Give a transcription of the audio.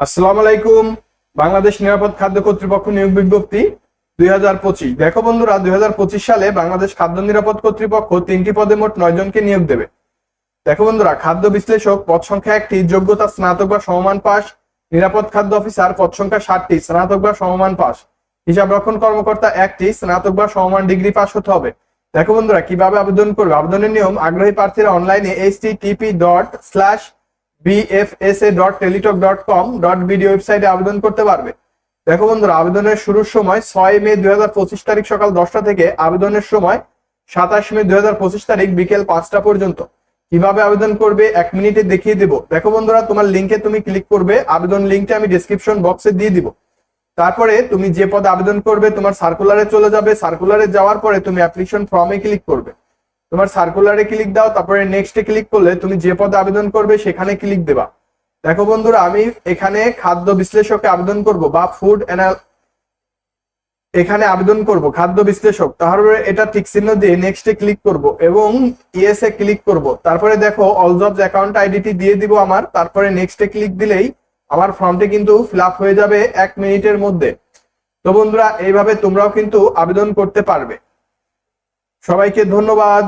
আসসালামু আলাইকুম বাংলাদেশ নিরাপদ খাদ্য কর্তৃপক্ষ নিয়োগ বিজ্ঞপ্তি দুই দেখো বন্ধুরা, দুই সালে বাংলাদেশ খাদ্য নিরাপদ কর্তৃপক্ষ তিনটি পদে মোট নয় জনকে নিয়োগ দেবে। দেখো বন্ধুরা, খাদ্য বিশ্লেষক, পদ সংখ্যা একটি, যোগ্যতা স্নাতক বা সমমান পাস, নিরাপদ খাদ্য অফিসার, পদ সংখ্যা ষাটটি, স্নাতক বা সমমান পাস। হিসাব রক্ষণ কর্মকর্তা একটি, স্নাতক বা সমমান ডিগ্রি পাস হতে হবে। দেখো বন্ধুরা, কীভাবে আবেদন করবে? আবেদনের নিয়ম আগ্রহী প্রার্থীরা অনলাইনে H TP dot slash BD ওয়েবসাইটে আবেদন করতে পারবে। দেখো বন্ধুরা, আবেদনের শুরুর সময় ছয় মে দু হাজার পঁচিশ তারিখ সকাল দশটা থেকে আবেদনের সময় সাতাশ মে দু হাজার পঁচিশ তারিখ বিকেল পাঁচটা পর্যন্ত। কীভাবে আবেদন করবে, এক মিনিটে দেখিয়ে দেবো। দেখো বন্ধুরা, তোমার লিঙ্কে তুমি ক্লিক করবে, আবেদন লিঙ্কটা আমি ডিসক্রিপশন বক্সে দিয়ে দিব। তারপরে তুমি যে পদে আবেদন করবে, তোমার সার্কুলারে চলে যাবে। সার্কুলারে যাওয়ার পরে তুমি অ্যাপ্লিকেশন ফর্মে ক্লিক করবে। তোমার সার্কুলারে ক্লিক দাও, তারপরে নেক্সটে ক্লিক করলে তুমি যে পদে আবেদন করবে সেখানে ক্লিক দেবা। দেখো বন্ধুরা, আমি এখানে খাদ্য বিশ্লেষকে আবেদন করব বা ফুড অ্যানাল এখানে আবেদন করব, খাদ্য বিশ্লেষক। তারপরে এটা টিক চিহ্ন দিয়ে নেক্সটে ক্লিক করব এবং ইএস এ ক্লিক করব। তারপরে দেখো অল জবস অ্যাকাউন্ট আইডিটি দিয়ে দিব আমার, তারপরে নেক্সটে ক্লিক দিলেই আমার ফর্মটি কিন্তু ফিল হয়ে যাবে এক মিনিটের মধ্যে। তো বন্ধুরা, এইভাবে তোমরাও কিন্তু আবেদন করতে পারবে। সবাইকে ধন্যবাদ।